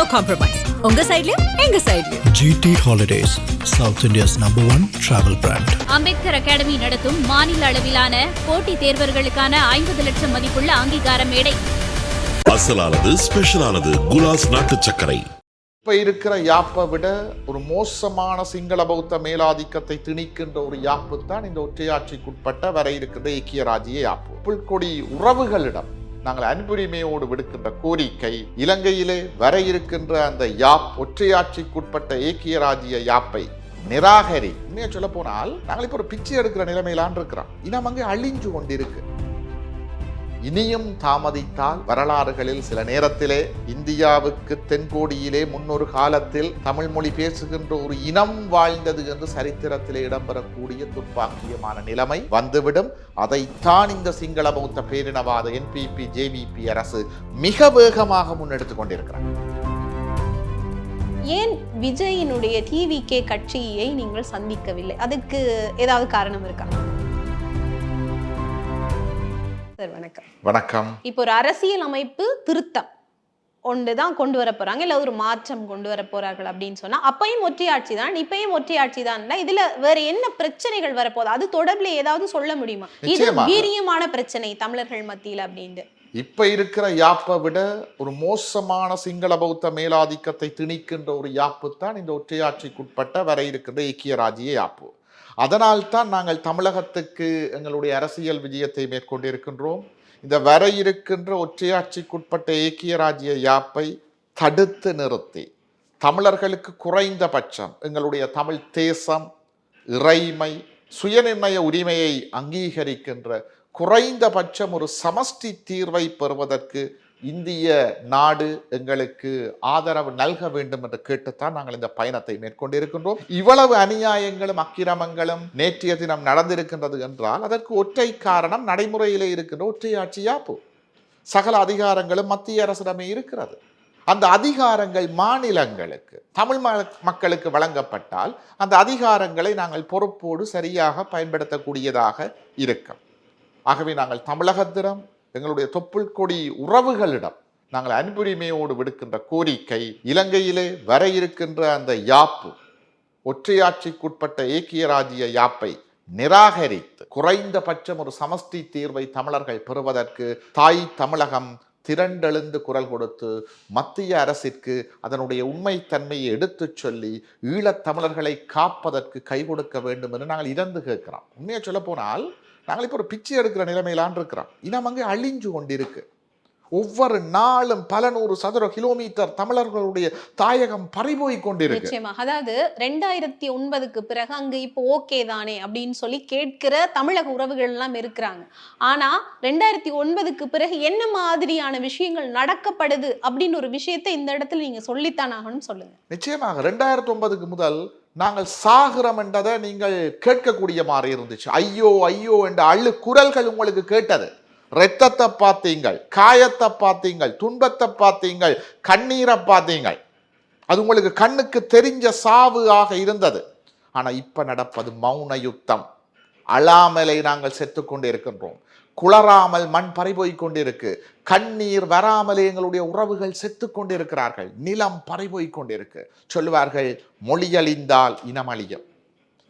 No compromise உங்க சைடுலயும் எங்க சைடுலயும் GT Holidays, South India's number one travel brand. Ambedkar academy நடத்தும் மாநில அளவிலான போட்டித் தேர்வர்களுக்கான ஐம்பது லட்சம் மதிப்புள்ள அங்கீகார மேடை. அசலானது ஸ்பெஷலானது குலாஸ் நாட்டு சர்க்கரை. இப்ப இருக்கிற யாப்பை விட ஒரு மோசமான சிங்கள பௌத்த மேலாதிக்கத்தை திணிக்கின்ற ஒரு யாப்பு தான் இந்த ஒற்றையாட்சிக்குட்பட்ட வர இருக்கின்ற ஐக்கிய ராஜ்ய யாப்பு. புல்கொடி உறவுகளிடம் நாங்கள் அன்புரிமையோடு விடுக்கின்ற கோரிக்கை இலங்கையிலே வர இருக்கின்ற அந்த யாப் ஒற்றையாட்சிக்குட்பட்ட ஏக்கிய ராஜ்ய யாப்பை நிராகரி. உண்மையை சொல்ல போனால் நாங்கள் இப்போ ஒரு பிச்சை எடுக்கிற நிலைமையிலான் இருக்கிறோம் இனம் அங்கே அழிஞ்சு கொண்டிருக்கு. இனியும் தாமதித்தால் வரலாறுகளில் சில நேரத்திலே இந்தியாவுக்கு தென்கோடியிலே முன்னொரு காலத்தில் தமிழ் மொழி பேசுகின்ற ஒரு இனம் வாழ்ந்தது என்று சரித்திரத்திலே இடம்பெறக்கூடிய துப்பாக்கியமான நிலைமை வந்துவிடும். அதைத்தான் இந்த சிங்கள பௌத்த பேரினவாத என்பிபி ஜேவிபி அரசு மிக வேகமாக முன்னெடுத்துக் கொண்டிருக்கிறார் ஏன் விஜயினுடைய டிவிகே கட்சியை நீங்கள் சந்திக்கவில்லை? அதுக்கு ஏதாவது காரணம் இருக்கா? சார் வணக்கம். வணக்கம். இப்போ ஒரு அரசியல் அமைப்பு திருத்தம் ஒன்று தான் கொண்டு வர போறாங்க இல்ல ஒரு மாற்றம் கொண்டு வர போறார்கள் அப்படின்னு சொன்னா அப்பயும் ஒற்றையாட்சி தான் இப்பயும் ஒற்றையாட்சி தான் இதுல வேற என்ன பிரச்சனைகள் வரப்போகுது? அது தொடர்பில் ஏதாவது சொல்ல முடியுமா? இது. வீரியமான பிரச்சனை தமிழர்கள் மத்தியில் அப்படின்ட்டு. இப்ப இருக்கிற யாப்பை விட ஒரு மோசமான சிங்கள பௌத்த மேலாதிக்கத்தை திணிக்கின்ற ஒரு யாப்பு தான் இந்த ஒற்றையாட்சிக்குட்பட்ட வர இருக்கின்ற ஐக்கிய ராஜ்ய யாப்பு. அதனால் தான் நாங்கள் தமிழகத்துக்கு எங்களுடைய அரசியல் விஜயத்தை மேற்கொண்டிருக்கின்றோம். இந்த வர இருக்கின்ற ஒற்றையாட்சிக்குட்பட்ட ஏக்கிய ராஜ்ய யாப்பை தடுத்து நிறுத்தி தமிழர்களுக்கு குறைந்தபட்சம் எங்களுடைய தமிழ் தேசம் இறைமை சுயநிர்ணய உரிமையை அங்கீகரிக்கின்ற குறைந்தபட்சம் ஒரு சமஷ்டி தீர்வை பெறுவதற்கு இந்திய நாடு எங்களுக்கு ஆதரவு நல்க வேண்டும் என்று கேட்டுத்தான் நாங்கள் இந்த பயணத்தை மேற்கொண்டிருக்கின்றோம். இவ்வளவு அநியாயங்களும் அக்கிரமங்களும் நேற்றைய தினம் நடந்திருக்கின்றது என்றால் அதற்கு ஒற்றை காரணம் நடைமுறையிலே இருக்கின்ற ஒற்றையாட்சி யாப்பு? சகல அதிகாரங்களும் மத்திய அரசிடமே இருக்கிறது. அந்த அதிகாரங்கள் மாநிலங்களுக்கு தமிழ் மக்களுக்கு வழங்கப்பட்டால் அந்த அதிகாரங்களை நாங்கள் பொறுப்போடு சரியாக பயன்படுத்தக்கூடியதாக இருக்கும். ஆகவே நாங்கள் தமிழகத்திடம் எங்களுடைய தொப்புள் கொடி உறவுகளிடம் நாங்கள் அன்புரிமையோடு விடுக்கின்ற கோரிக்கை இலங்கையிலே வர இருக்கின்ற அந்த யாப்பு ஒற்றையாட்சிக்குட்பட்ட ஏக்கிய ராஜ்ய யாப்பை நிராகரித்து குறைந்தபட்சம் ஒரு சமஷ்டி தீர்வை தமிழர்கள் பெறுவதற்கு தாய் தமிழகம் திரண்டெழுந்து குரல் கொடுத்து மத்திய அரசிற்கு அதனுடைய உண்மைத்தன்மையை எடுத்துச் சொல்லி ஈழத் தமிழர்களை காப்பதற்கு கை கொடுக்க வேண்டும் என்று நாங்கள் இறந்து கேட்கிறோம். உண்மையை சொல்ல போனால் நாங்கள் இப்போ ஒரு பிச்சை எடுக்கிற நிலைமையிலான் இருக்கிறோம். இனம் அங்கே அழிஞ்சு கொண்டிருக்கு. ஒவ்வொரு நாளும் பல நூறு சதுர கிலோமீட்டர் தமிழர்களுடைய தாயகம் பறிபோய் கொண்டிருக்கு. நிச்சயமாக அதாவது ரெண்டாயிரத்தி ஒன்பதுக்கு பிறகு அங்க இப்போ ஓகே தானே அப்படின்னு சொல்லி கேட்கிற தமிழக உறவுகள் எல்லாம் இருக்கிறாங்க. ஆனா ரெண்டாயிரத்தி ஒன்பதுக்கு பிறகு என்ன மாதிரியான விஷயங்கள் நடக்கப்படுது அப்படின்னு ஒரு விஷயத்தை இந்த இடத்துல நீங்க சொல்லித்தான் ஆகணும் சொல்லுங்க. நிச்சயமாக ரெண்டாயிரத்தி ஒன்பதுக்கு முதல் நாங்கள் சாகிறோம் என்றதை நீங்கள் கேட்கக்கூடிய மாதிரி இருந்துச்சு. ஐயோ ஐயோ என்ற அள்ளு குரல்கள் உங்களுக்கு கேட்டது. இரத்தத்தை பார்த்தீங்கள் காயத்தை பார்த்தீங்கள் துன்பத்தை பார்த்தீங்கள் கண்ணீரை பார்த்தீங்கள். அது உங்களுக்கு கண்ணுக்கு தெரிஞ்ச சாவு ஆக இருந்தது. ஆனால் இப்போ நடப்பது மௌன யுத்தம் அழாமலை நாங்கள் செத்துக்கொண்டு இருக்கின்றோம். குளராமல் மண் பறிபோய் கொண்டிருக்கு கண்ணீர் வராமலே எங்களுடைய உறவுகள் செத்து கொண்டிருக்கிறார்கள் நிலம் பறிபோய் கொண்டிருக்கு சொல்லுவார்கள் மொழியழிந்தால் இனமழியும்.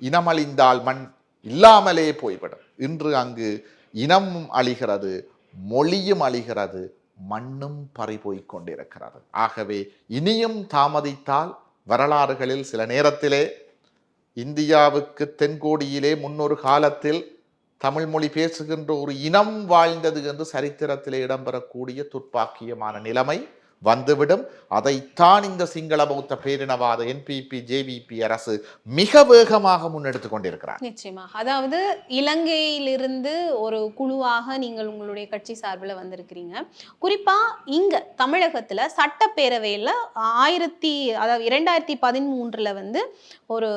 இனமழிந்தால் மண் இல்லாமலே போய்விடும். இன்று அங்கு இனமும் அழிகிறது மொழியும் அழிகிறது மண்ணும் பறிபோய் கொண்டிருக்கிறது ஆகவே இனியும் தாமதித்தால் வரலாறுகளில் சில நேரத்திலே இந்தியாவுக்கு தென்கோடியிலே முன்னொரு காலத்தில் தமிழ் மொழி பேசுகின்ற ஒரு இனம் வாழ்ந்தது என்று சரித்திரத்தில் இடம்பெறக்கூடிய துர்ப்பாக்கியமான நிலைமை வந்துவிடும். அதைத்தான் இந்த சிங்கள பௌத்த பேரினவாத என்பிபி ஜேவிபி அரசு மிக வேகமாக முன்னெடுத்து கொண்டிருக்கிறார். நிச்சயமாக அதாவது இலங்கையிலிருந்து ஒரு குழுவாக நீங்கள் உங்களுடைய கட்சி சார்பில் வந்திருக்கிறீங்க. குறிப்பா இங்க தமிழகத்துல சட்டப்பேரவையில் ஆயிரத்தி அதாவது இரண்டாயிரத்தி பதிமூன்றுல வந்து ஒரு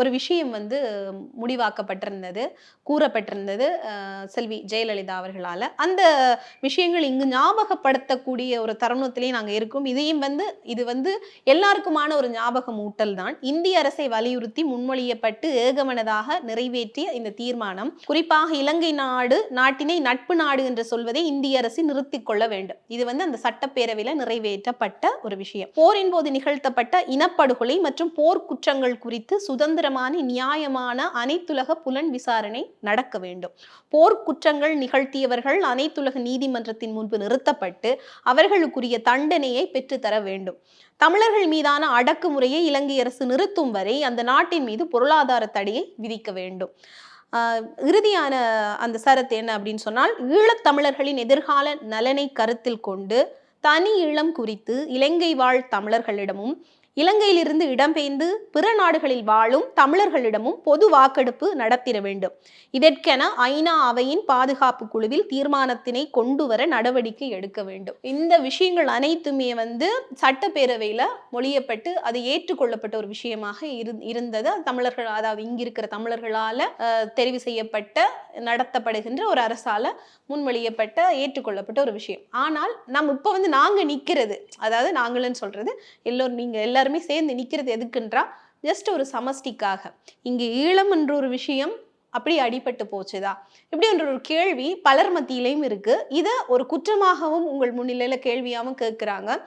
ஒரு விஷயம் வந்து முடிவாக்கப்பட்டிருந்தது கூறப்பட்டிருந்தது செல்வி ஜெயலலிதா அவர்களால். அந்த விஷயங்கள் இங்கு ஞாபகப்படுத்தக்கூடிய ஒரு தருணத்திலே நாங்கள் இருக்கோம். இதையும் வந்து இது வந்து எல்லாருக்குமான ஒரு ஞாபகம் ஊட்டல் தான். இந்திய அரசை வலியுறுத்தி முன்மொழியப்பட்டு ஏகமனதாக நிறைவேற்றிய இந்த தீர்மானம் குறிப்பாக இலங்கை நாடு நாட்டினை நட்பு நாடு என்று சொல்வதை இந்திய அரசு நிறுத்திக் கொள்ள வேண்டும். இது வந்து அந்த சட்டப்பேரவையில நிறைவேற்றப்பட்ட ஒரு விஷயம். போரின் போது நிகழ்த்தப்பட்ட இனப்படுகொலை மற்றும் போர் குற்றங்கள் குறித்து சுதந்திரமான நியாயமான அனைத்துலக புலன் விசாரணை நடக்க வேண்டும். போர்க்குற்றங்கள் நிகழ்த்தியவர்கள் அனைத்துலக நீதிமன்றத்தின் முன்பு நிறுத்தப்பட்டு அவர்களுக்குரிய தண்டனையை பெற்றுத்தர வேண்டும். தமிழர்கள் மீதான அடக்குமுறையை இலங்கை அரசு நிறுத்தும் வரை அந்த நாட்டின் மீது பொருளாதார தடையை விதிக்க வேண்டும். இறுதியான அந்த சரத்து என்ன அப்படின்னு சொன்னால் ஈழத்தமிழர்களின் எதிர்கால நலனை கருத்தில் கொண்டு தனி ஈழம் குறித்து இலங்கை வாழ் தமிழர்களிடமும் இலங்கையிலிருந்து இடம்பெயர்ந்து பிற நாடுகளில் வாழும் தமிழர்களிடமும் பொது வாக்கெடுப்பு நடத்திட வேண்டும். இதற்கென ஐநா அவையின் பாதுகாப்பு குழுவில் தீர்மானத்தினை கொண்டு வர நடவடிக்கை எடுக்க வேண்டும். இந்த விஷயங்கள் அனைத்துமே வந்து சட்டப்பேரவையில் மொழியப்பட்டு அது ஏற்றுக்கொள்ளப்பட்ட ஒரு விஷயமாக இரு- இருந்தது. தமிழர்கள் அதாவது இங்கிருக்கிற தமிழர்களால் தெரிவு செய்யப்பட்ட நடத்தப்படுகின்ற ஒரு அரசால முன்மொழியப்பட்ட ஏற்றுக்கொள்ளப்பட்ட ஒரு விஷயம். ஆனால் நம் இப்போ வந்து நாங்கள் நிற்கிறது அதாவது நாங்களுன்னு சொல்றது எல்லோரும் நீங்கள் எல்லாரும் சேர்ந்து நிக்கிறது எதுக்குன்றா? ஜஸ்ட் ஒரு சமஷ்டிக்காக. இங்கே ஈழம் என்ற ஒரு விஷயம் அப்படி அடிபட்டு போச்சுதா? இப்படி என்ற ஒரு கேள்வி பலர் மத்தியிலையும் இருக்கு. இதை ஒரு குற்றமாகவும் உங்கள் முன்னிலையில கேள்வியாகவும் கேட்குறாங்க.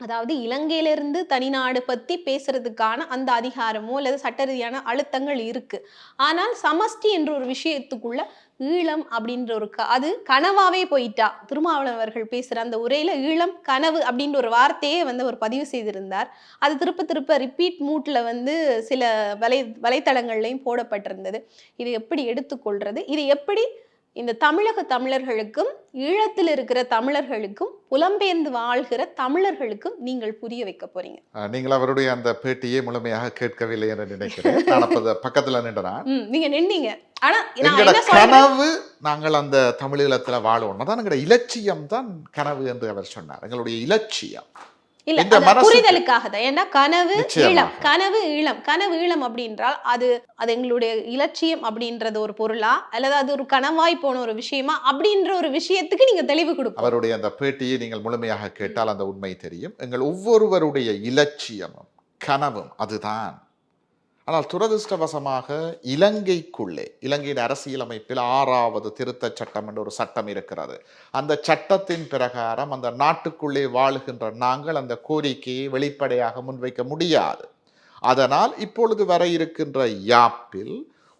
அதாவது இலங்கையிலிருந்து தனிநாடு பத்தி பேசுறதுக்கான அந்த அதிகாரமோ அல்லது சட்ட ரீதியான அழுத்தங்கள் இருக்கு. ஆனால் சமஷ்டி என்ற ஒரு விஷயத்துக்குள்ள ஈழம் அப்படின்ற ஒரு க- அது கனவாவே போயிட்டா. திருமாவளவர்கள் அவர்கள் அந்த உரையில ஈழம் கனவு அப்படின்ற ஒரு வார்த்தையே வந்து அவர் பதிவு செய்திருந்தார். அது திருப்ப திருப்ப ரிப்பீட் மூட்ல வந்து சில வலை வலைத்தளங்கள்லையும் போடப்பட்டிருந்தது. இது எப்படி எடுத்துக்கொள்றது? இது எப்படி இந்த தமிழக தமிழர்களுக்கும் ஈழத்தில் இருக்கிற தமிழர்களுக்கும் புலம்பெயர்ந்து வாழ்கிற தமிழர்களுக்கும் நீங்கள் புரிய வைக்க போறீங்க. நீங்கள் அவருடைய அந்த பேட்டியை முழுமையாக கேட்கவில்லை என்று நினைக்கிறேன். பக்கத்துல நின்றேன். ம், நீங்க நின்னீங்க. ஆனா கனவு நாங்கள் அந்த தமிழீழத்துல வாழணும் அதான் எங்களோட இலட்சியம் தான் கனவு என்று அவர் சொன்னார். எங்களுடைய இலட்சியம். இல்ல புரிதலுக்காக தான் ஏன்னா கனவு. ஈழம் கனவு ஈழம் கனவு ஈழம் அப்படின்றால் அது அது எங்களுடைய இலட்சியம் அப்படின்றது ஒரு பொருளா? அல்லது அது ஒரு கனவாய் போன ஒரு விஷயமா? அப்படின்ற ஒரு விஷயத்துக்கு நீங்க தெளிவு கொடுக்கணும். அவருடைய அந்த பேட்டியை நீங்கள் முழுமையாக கேட்டால் அந்த உண்மை தெரியும். எங்கள் ஒவ்வொருவருடைய இலட்சியமும் கனவும் அதுதான். ஆனால் துரதிர்ஷ்டவசமாக இலங்கைக்குள்ளே இலங்கையின் அரசியலமைப்பில் ஆறாவது திருத்த சட்டம் என்ற ஒரு சட்டம் இருக்கிறது. அந்த சட்டத்தின் பிரகாரம் அந்த நாட்டுக்குள்ளே வாழுகின்ற நாங்கள் அந்த கோரிக்கையை வெளிப்படையாக முன்வைக்க முடியாது. அதனால் இப்பொழுது வர இருக்கின்ற யாப்பில்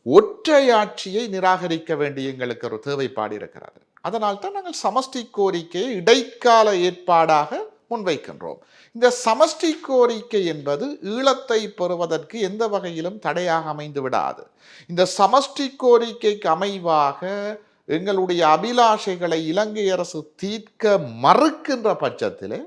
ஒற்றையாட்சியை நிராகரிக்க வேண்டிய எங்களுக்கு ஒரு தேவைப்பாடு இருக்கிறது. அதனால் தான் நாங்கள் சமஷ்டி கோரிக்கையை இடைக்கால ஏற்பாடாக முன்வைக்கின்றோம். இந்த சமஷ்டி கோரிக்கை என்பது ஈழத்தை பெறுவதற்கு எந்த வகையிலும் தடையாக அமைந்து விடாது. இந்த சமஷ்டி கோரிக்கைக்கு அமைவாக எங்களுடைய அபிலாஷைகளை இலங்கை அரசு தீர்க்க மறுக்கின்ற பட்சத்திலே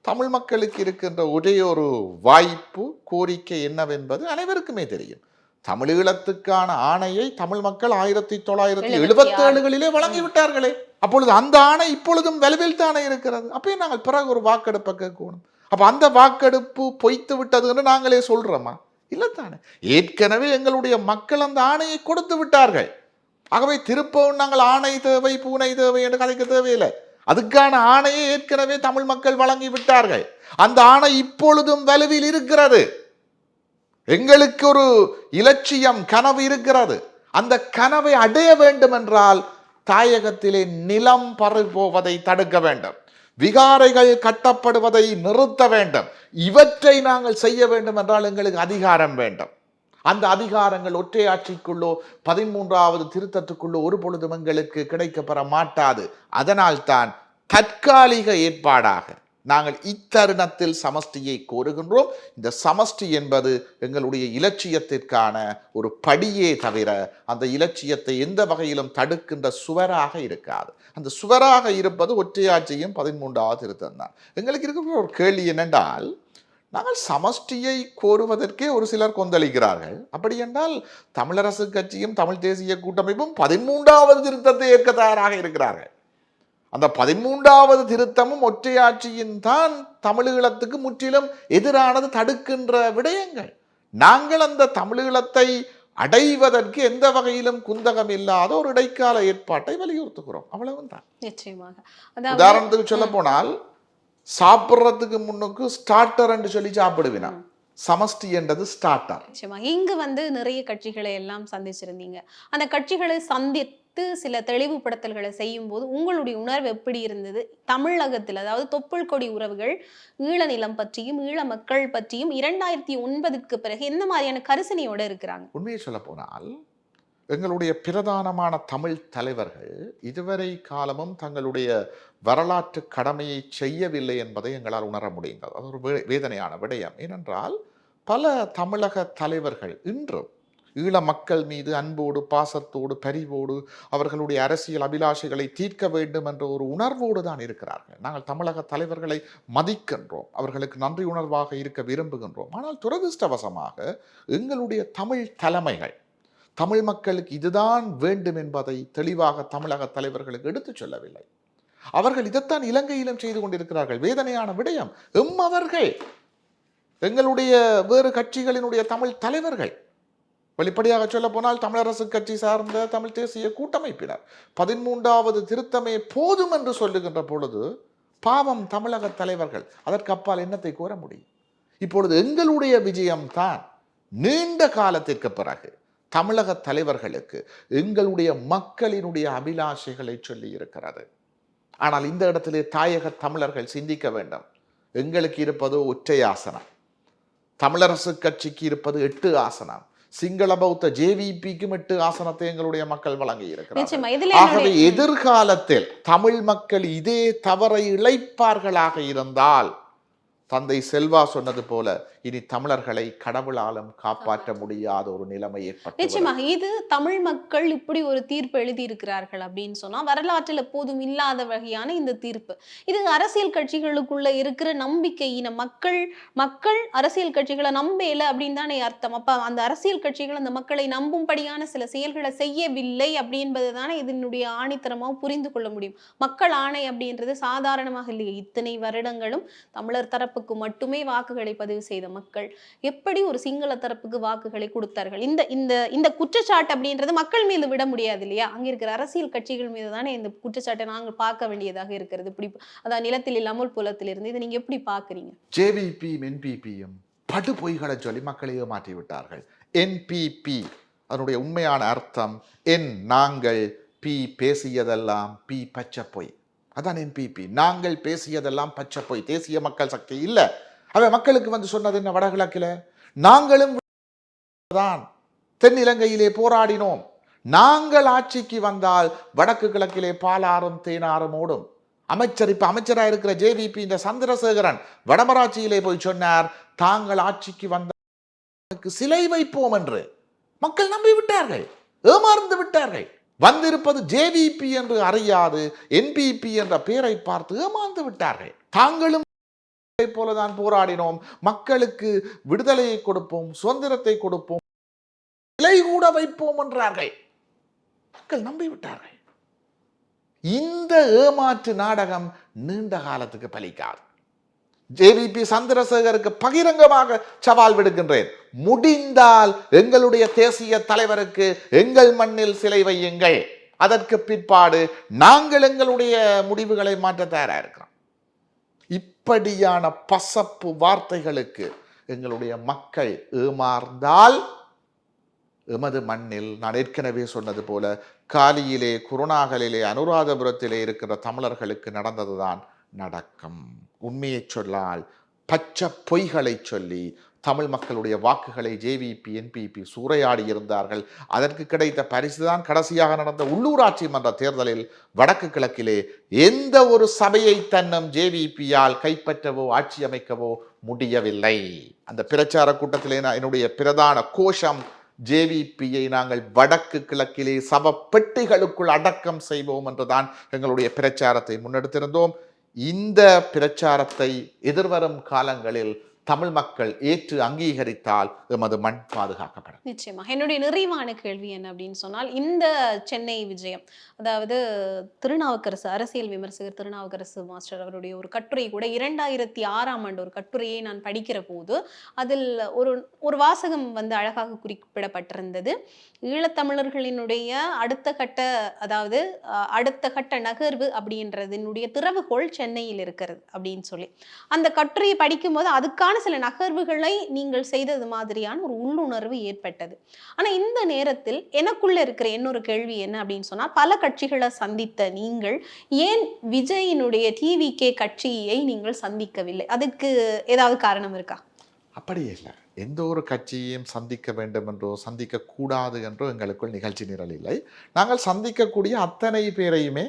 தமிழ் மக்களுக்கு இருக்கின்ற ஒரே ஒரு வாய்ப்பு கோரிக்கை என்னவென்பது அனைவருக்குமே தெரியும். தமிழீழத்துக்கான ஆணையை தமிழ் மக்கள் ஆயிரத்தி தொள்ளாயிரத்தி எழுபத்தி ஏழுகளிலே வழங்கிவிட்டார்களே. அப்பொழுது அந்த ஆணை இப்பொழுதும் வலுவில் தானே இருக்கிறது? அப்பயும் நாங்கள் பிறகு ஒரு வாக்கெடுப்பை கேட்கணும். அப்போ அந்த வாக்கெடுப்பு பொய்த்து விட்டதுன்னு நாங்களே சொல்கிறோமா இல்லை தானே ஏற்கனவே எங்களுடைய மக்கள் அந்த ஆணையை கொடுத்து விட்டார்கள். ஆகவே திருப்பவும் நாங்கள் ஆணை தேவை பூனை தேவை என்று கதைக்க தேவையில்லை. அதுக்கான ஆணையை ஏற்கனவே தமிழ் மக்கள் வழங்கி விட்டார்கள். அந்த ஆணை இப்பொழுதும் வலுவில் இருக்கிறது. எங்களுக்கு ஒரு இலட்சியம் கனவு இருக்கிறது. அந்த கனவை அடைய வேண்டும் என்றால் தாயகத்திலே நிலம் பறி போவதை தடுக்க வேண்டும். விகாரைகள் கட்டப்படுவதை நிறுத்த வேண்டும். இவற்றை நாங்கள் செய்ய வேண்டும் என்றால் எங்களுக்கு அதிகாரம் வேண்டும். அந்த அதிகாரங்கள் ஒற்றையாட்சிக்குள்ளோ பதிமூன்றாவது திருத்தத்துக்குள்ளோ ஒரு பொழுதும் எங்களுக்கு கிடைக்கப்பெற மாட்டாது. அதனால்தான் தற்காலிக ஏற்பாடாக நாங்கள் இத்தருணத்தில் சமஷ்டியை கோருகின்றோம். இந்த சமஷ்டி என்பது எங்களுடைய இலட்சியத்திற்கான ஒரு படியே தவிர அந்த இலட்சியத்தை எந்த வகையிலும் தடுக்கின்ற சுவராக இருக்காது. அந்த சுவராக இருப்பது ஒற்றையாட்சியும் பதிமூன்றாவது திருத்தம் தான் எங்களுக்கு இருக்கிற ஒரு கேள்வி என்னென்றால் நாங்கள் சமஷ்டியை கோருவதற்கே ஒரு சிலர் கொந்தளிக்கிறார்கள். அப்படி என்றால் தமிழரசு கட்சியும் தமிழ் தேசிய கூட்டமைப்பும் பதிமூன்றாவது திருத்தத்தை ஏற்க தயாராக இருக்கிறார்கள். அந்த பதிமூன்றாவது திருத்தமும் ஒற்றையாட்சியின் தான் தமிழீழத்துக்கு முற்றிலும் எதிரானது தடுக்கின்ற விடயங்கள். நாங்கள் அந்த தமிழீழத்தை அடைவதற்கு எந்த வகையிலும் குந்தகம் இல்லாத ஒரு இடைக்கால ஏற்பாட்டை வலியுறுத்துகிறோம். அவ்வளவுதான் நிச்சயமாக. உதாரணத்துக்கு சொல்ல போனால் சாப்பிட்றதுக்கு முன்னுக்கு ஸ்டார்டர் என்று சொல்லி சாப்பிடுவினா சமஷ்டி என்றது ஸ்டார்டர் நிச்சயமா இங்கு வந்து நிறைய கட்சிகளை எல்லாம் சந்திச்சிருந்தீங்க. அந்த கட்சிகளை குறித்து சில தெளிவுபடுத்தல்களை செய்யும் போது உங்களுடைய உணர்வு எப்படி இருந்தது? தமிழகத்தில் அதாவது தொப்புள் கொடி உறவுகள் ஈழ நிலம் பற்றியும் ஈழ மக்கள் பற்றியும் இரண்டாயிரத்தி ஒன்பதுக்கு பிறகு எந்த மாதிரியான கரிசனையோடு இருக்கிறாங்க? உண்மையை சொல்ல போனால் எங்களுடைய பிரதானமான தமிழ் தலைவர்கள் இதுவரை காலமும் தங்களுடைய வரலாற்று கடமையை செய்யவில்லை என்பதை எங்களால் உணர முடிந்தது. அது ஒரு வே- வேதனையான விடயம். ஏனென்றால் பல தமிழக தலைவர்கள் இன்றும் ஈழ மக்கள் மீது அன்போடு பாசத்தோடு பரிவோடு அவர்களுடைய அரசியல் அபிலாஷைகளை தீர்க்க வேண்டும் என்ற ஒரு உணர்வோடு தான் இருக்கிறார்கள். நாங்கள் தமிழக தலைவர்களை மதிக்கின்றோம். அவர்களுக்கு நன்றி உணர்வாக இருக்க விரும்புகின்றோம். ஆனால் துரதிருஷ்டவசமாக எங்களுடைய தமிழ் தலைமைகள் தமிழ் மக்களுக்கு இதுதான் வேண்டும் என்பதை தெளிவாக தமிழக தலைவர்களுக்கு எடுத்துச் சொல்லவில்லை. அவர்கள் இதைத்தான் இலங்கையிலும் செய்து கொண்டிருக்கிறார்கள். வேதனையான விடயம். எம் அவர்கள் எங்களுடைய வேறு கட்சிகளினுடைய தமிழ் தலைவர்கள் வெளிப்படையாக சொல்ல போனால் தமிழரசு கட்சி சார்ந்த தமிழ் தேசிய கூட்டமைப்பினர் பதிமூன்றாவது திருத்தமே போதும் என்று சொல்லுகின்ற பொழுது பாவம் தமிழக தலைவர்கள் அதற்கு அப்பால் என்னத்தை கூற முடியும்? இப்பொழுது எங்களுடைய விஜயம்தான் நீண்ட காலத்திற்கு பிறகு தமிழக தலைவர்களுக்கு எங்களுடைய மக்களினுடைய அபிலாஷைகளை சொல்லி இருக்கிறது. ஆனால் இந்த இடத்திலே தாயக தமிழர்கள் சிந்திக்க வேண்டும். எங்களுக்கு இருப்பது ஒற்றை ஆசனம். தமிழரசு கட்சிக்கு இருப்பது எட்டு ஆசனம். சிங்கள பௌத்த ஜேவிபிக்கும் எட்டு ஆசனத்தை எங்களுடைய மக்கள் வழங்கி ஆகவே என்னுடைய- எதிர்காலத்தில் தமிழ் மக்கள் இதே தவறை இழைப்பார்களாக இருந்தால் தந்தை செல்வா சொன்னது போல இனி தமிழர்களை கடவுளாலும் காப்பாற்ற முடியாத ஒரு நிலைமை ஏற்பட்டு நிச்சயமாக இது தமிழ் மக்கள் இப்படி ஒரு தீர்ப்பு எழுதி இருக்கிறார்கள் அப்படின்னு சொன்னா வரலாற்றில் எப்போதும் இல்லாத வகையான இந்த தீர்ப்பு. இது அரசியல் கட்சிகளுக்குள்ள இருக்கிற நம்பிக்கையின மக்கள் மக்கள் அரசியல் கட்சிகளை நம்பல அப்படின்னு தானே அர்த்தம். அப்ப அந்த அரசியல் கட்சிகள் அந்த மக்களை நம்பும்படியான சில செயல்களை செய்யவில்லை அப்படின்பது தானே இதனுடைய ஆணித்தரமாக புரிந்து கொள்ள முடியும். மக்கள் ஆணை அப்படின்றது சாதாரணமாக இல்லையே. இத்தனை வருடங்களும் தமிழர் தரப்புக்கு மட்டுமே வாக்குகளை பதிவு செய்த மக்கள் எப்படி ஒரு சிங்கள தரப்புக்கு வாக்குகளை கொடுத்தார்கள்? இந்த இந்த இந்த குற்றச்சாட்டு அப்படின்றது மக்கள் மீது விட முடியாது இல்லையா? அங்க இருக்கிற அரசியல் கட்சிகள் மீது தானே இந்த குற்றச்சாட்டை நாங்கள் பார்க்க வேண்டியதாக இருக்கிறது. இப்படி அதான் நிலத்தில் இல்லாமல் புலத்தில் இருந்து இதை நீங்க எப்படி பாக்குறீங்க ஜேவிபி என்பிபியும் படு பொய்களை சொல்லி மக்களை ஏமாற்றி விட்டார்கள் என்பிபி அதனுடைய உண்மையான அர்த்தம் என் நாங்கள் பி பேசியதெல்லாம் பி பச்சை பொய். அதான் என்பிபி நாங்கள் பேசியதெல்லாம் பச்சை போய். தேசிய மக்கள் சக்தி இல்லை. அவன் மக்களுக்கு வந்து சொன்னது என்ன? வடகிழக்கில். நாங்களும் தான் தென்னிலங்கையிலே போராடினோம். நாங்கள் ஆட்சிக்கு வந்தால் வடக்கு கிழக்கிலே பாலாறும் தேனாறும் ஓடும். அமைச்சர் இப்ப அமைச்சராக இருக்கிற ஜேவிபி இந்த சந்திரசேகரன் வடமராட்சியிலே போய் சொன்னார் தாங்கள் ஆட்சிக்கு வந்தால் சிலை வைப்போம் என்று. மக்கள் நம்பி விட்டார்கள் ஏமாந்து விட்டார்கள். வந்திருப்பது ஜேவிபி என்று அறியாது என்பிபி என்ற பெயரை பார்த்து ஏமாந்து விட்டார்கள். தாங்களும் போலதான் போராடினோம். மக்களுக்கு விடுதலையை கொடுப்போம் சுதந்திரத்தை கொடுப்போம் சிலை கூட வைப்போம் என்றார்கள். மக்கள் நம்பி விட்டார்கள் இந்த ஏமாற்று நாடகம் நீண்ட காலத்துக்கு பலிக்காது. ஜேவிபி சந்திரசேகருக்கு பகிரங்கமாக சவால் விடுகின்றேன் முடிந்தால் எங்களுடைய தேசிய தலைவருக்கு எங்கள் மண்ணில் சிலை வையுங்கள். அதற்கு பிற்பாடு நாங்கள் எங்களுடைய முடிவுகளை மாற்ற தயாரா இருக்கிறோம். இப்படியான பசப்பு வார்த்தைகளுக்கு எங்களுடைய மக்கள் ஏமாறுந்தால் எமது மண்ணில் நான் ஏற்கனவே சொன்னது போல காலியிலே குருணாகலிலே அனுராதபுரத்திலே இருக்கிற தமிழர்களுக்கு நடந்ததுதான் நடக்கும். உண்மையை சொல்லால் பச்சை பொய்களை சொல்லி தமிழ் மக்களுடைய வாக்குகளை ஜேவிபி என்பிபி சூறையாடி இருந்தார்கள். அதற்கு கிடைத்த பரிசுதான் கடைசியாக நடந்த உள்ளூராட்சி மன்ற தேர்தலில் வடக்கு கிழக்கிலே எந்த ஒரு சபையை தன்னும் ஜேவிபியால் கைப்பற்றவோ ஆட்சி அமைக்கவோ முடியவில்லை. அந்த பிரச்சார கூட்டத்திலே நான் என்னுடைய பிரதான கோஷம் ஜேவிபியை நாங்கள் வடக்கு கிழக்கிலே சப பெட்டிகளுக்குள் அடக்கம் செய்வோம் என்றுதான் எங்களுடைய பிரச்சாரத்தை முன்னெடுத்திருந்தோம். இந்த பிரச்சாரத்தை எதிர்வரும் காலங்களில் தமிழ் மக்கள் ஏற்று அங்கீகரித்தால் எமது மண் பாதுகாக்கப்படும். நிச்சயமா. என்னுடைய நிறைவான கேள்வி என்ன அப்படின்னு சொன்னால் இந்த சென்னை விஜயம் அதாவது திருநாவுக்கரசு அரசியல் விமர்சகர் திருநாவுக்கரசு மாஸ்டர் அவருடைய ஒரு கட்டுரை கூட இரண்டாயிரத்தி ஆறாம் ஆண்டு ஒரு கட்டுரையை நான் படிக்கிற போது அதில் ஒரு ஒரு வாசகம் வந்து அழகாக குறிப்பிடப்பட்டிருந்தது. ஈழத்தமிழர்களினுடைய அடுத்த கட்ட அதாவது அடுத்த கட்ட நகர்வு அப்படின்றதினுடைய திறவுகோள் சென்னையில் இருக்கிறது அப்படின்னு சொல்லி. அந்த கட்டுரையை படிக்கும்போது அதுக்கான சில நகர்வுகளை நீங்கள் செய்தது மாதிரியான ஒரு உள்ளுணர்வு ஏற்பட்டது. ஆனா இந்த நேரத்தில் எனக்குள்ள இருக்கிற இன்னொரு கேள்வி என்ன அப்படின்னு சொன்னா பல கட்சிகளை சந்தித்த நீங்கள் ஏன் விஜயினுடைய டிவிகே கட்சியை நீங்கள் சந்திக்கவில்லை? அதுக்கு ஏதாவது காரணம் இருக்கா? அப்படியே இல்லை. எந்த ஒரு கட்சியையும் சந்திக்க வேண்டும் என்றோ சந்திக்க கூடாது என்றோ எங்களுக்குள் நிகழ்ச்சி நிரல் இல்லை. நாங்கள் சந்திக்கக்கூடிய அத்தனை பேரையுமே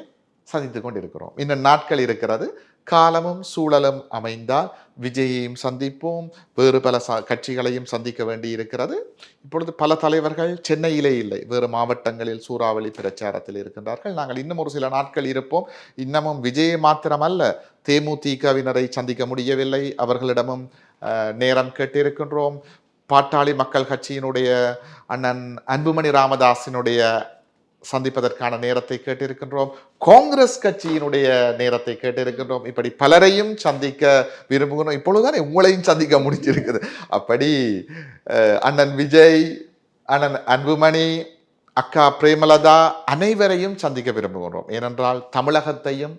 சந்தித்து கொண்டிருக்கிறோம். இன்னும் நாட்கள் இருக்கிறது. காலமும் சூழலும் அமைந்தால் விஜயையும் சந்திப்போம். வேறு பல ச கட்சிகளையும் சந்திக்க வேண்டி இருக்கிறது. இப்பொழுது பல தலைவர்கள் சென்னையிலே இல்லை. வேறு மாவட்டங்களில் சூறாவளி பிரச்சாரத்தில் இருக்கின்றார்கள். நாங்கள் இன்னும் ஒரு சில நாட்கள் இருப்போம். இன்னமும் விஜயை மாத்திரமல்ல. தேமுதிகவினரை சந்திக்க முடியவில்லை. அவர்களிடமும் நேரம் கேட்டிருக்கின்றோம். பாட்டாளி மக்கள் கட்சியினுடைய அண்ணன் அன்புமணி ராமதாஸினுடைய சந்திப்பதற்கான நேரத்தை கேட்டிருக்கின்றோம். காங்கிரஸ் கட்சியினுடைய நேரத்தை கேட்டிருக்கின்றோம். இப்படி பலரையும் சந்திக்க விரும்புகிறோம். இப்பொழுதுதான் உங்களையும் சந்திக்க முடிஞ்சிருக்குது. அப்படி அண்ணன் விஜய் அண்ணன் அன்புமணி அக்கா பிரேமலதா அனைவரையும் சந்திக்க விரும்புகிறோம் ஏனென்றால் தமிழகத்தையும்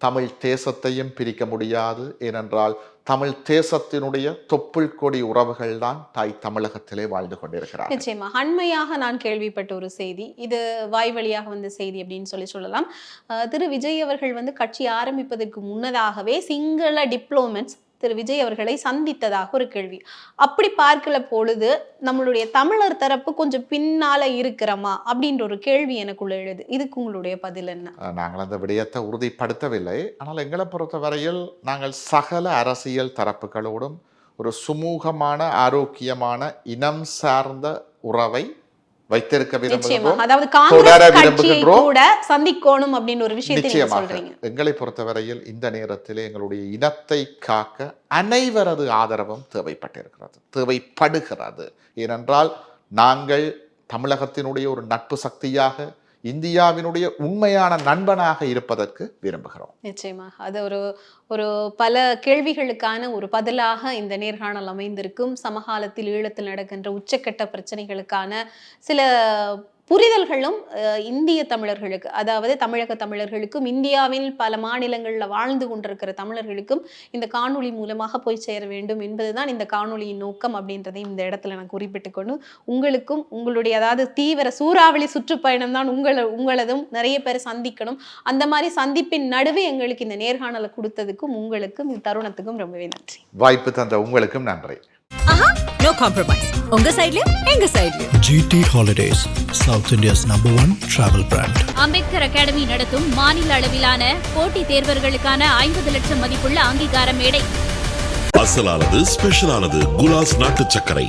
தமிழ் தேசத்தையும் பிரிக்க முடியாது. ஏனென்றால் தமிழ் தேசத்தினுடைய தொப்புள் கொடி உறவுகள் தான் தாய் தமிழகத்திலே வாழ்ந்து கொண்டிருக்கிறார் நிச்சயமா. அண்மையாக நான் கேள்விப்பட்ட ஒரு செய்தி. இது வாய் வழியாக வந்த செய்தி அப்படின்னு சொல்லி சொல்லலாம். அஹ் திரு. விஜய் அவர்கள் வந்து கட்சி ஆரம்பிப்பதற்கு முன்னதாகவே சிங்கள டிப்ளோமெட்ஸ் திரு விஜய் அவர்களை சந்தித்ததாக ஒரு கேள்வி. அப்படி பார்க்கல பொழுது நம்மளுடைய தமிழர் தரப்பு கொஞ்சம் பின்னால இருக்கிறோமா அப்படின்ற ஒரு கேள்வி எனக்குள்ள எழுது. இதுக்கு உங்களுடைய பதில் என்ன? நாங்கள் அந்த விடயத்தை உறுதிப்படுத்தவில்லை. ஆனால் எங்களை பொறுத்தவரையில் நாங்கள் சகல அரசியல் தரப்புகளோடும் ஒரு சுமூகமான ஆரோக்கியமான இனம் சார்ந்த உறவை வைத்திருக்க விரும்புகின்றோம். கூட சந்திக்கோணும் அப்படின்னு ஒரு விஷயத்தை எங்களை பொறுத்தவரையில் இந்த நேரத்திலே எங்களுடைய இனத்தை காக்க அனைவரது ஆதரவும் தேவைப்பட்டிருக்கிறது. தேவைப்படுகிறது. ஏனென்றால் நாங்கள் தமிழகத்தினுடைய ஒரு நட்பு சக்தியாக இந்தியாவினுடைய உண்மையான நண்பனாக இருப்பதற்கு விரும்புகிறோம். நிச்சயமாக. அது ஒரு ஒரு பல கேள்விகளுக்கான ஒரு பதிலாக இந்த நேர்காணல் அமைந்திருக்கும். சமகாலத்தில் ஈழத்தில் நடக்கின்ற உச்சக்கட்ட பிரச்சனைகளுக்கான சில புரிதல்களும் இந்திய தமிழர்களுக்கு அதாவது தமிழக தமிழர்களுக்கும் இந்தியாவில் பல மாநிலங்களில் வாழ்ந்து கொண்டிருக்கிற தமிழர்களுக்கும் இந்த காணொளி மூலமாக போய் சேர வேண்டும் என்பதுதான் இந்த காணொளியின் நோக்கம் அப்படின்றதையும் இந்த இடத்துல நான் குறிப்பிட்டு கொண்டு உங்களுக்கும் உங்களுடைய அதாவது தீவிர சூறாவளி சுற்றுப்பயணம் தான் உங்கள உங்களதும் நிறைய பேர் சந்திக்கணும். அந்த மாதிரி சந்திப்பின் நடுவே எங்களுக்கு இந்த நேர்காணலை கொடுத்ததுக்கும் உங்களுக்கும் இந்த தருணத்துக்கும் ரொம்பவே நன்றி. வாய்ப்பு தந்த உங்களுக்கும் நன்றி. ஆஹா! நோ காம்ப்ரமைஸ் உங்க சைட்லயும் எங்க சைட்லயும் GT Holidays, South India's number one travel brand. Ambedkar academy நடத்தும் மாநில அளவிலான போட்டித் தேர்வர்களுக்கான ஐம்பது லட்சம் மதிப்புள்ள அங்கீகார மேடை. அசலானது ஸ்பெஷலானது குலாஸ் நாட்டு சர்க்கரை.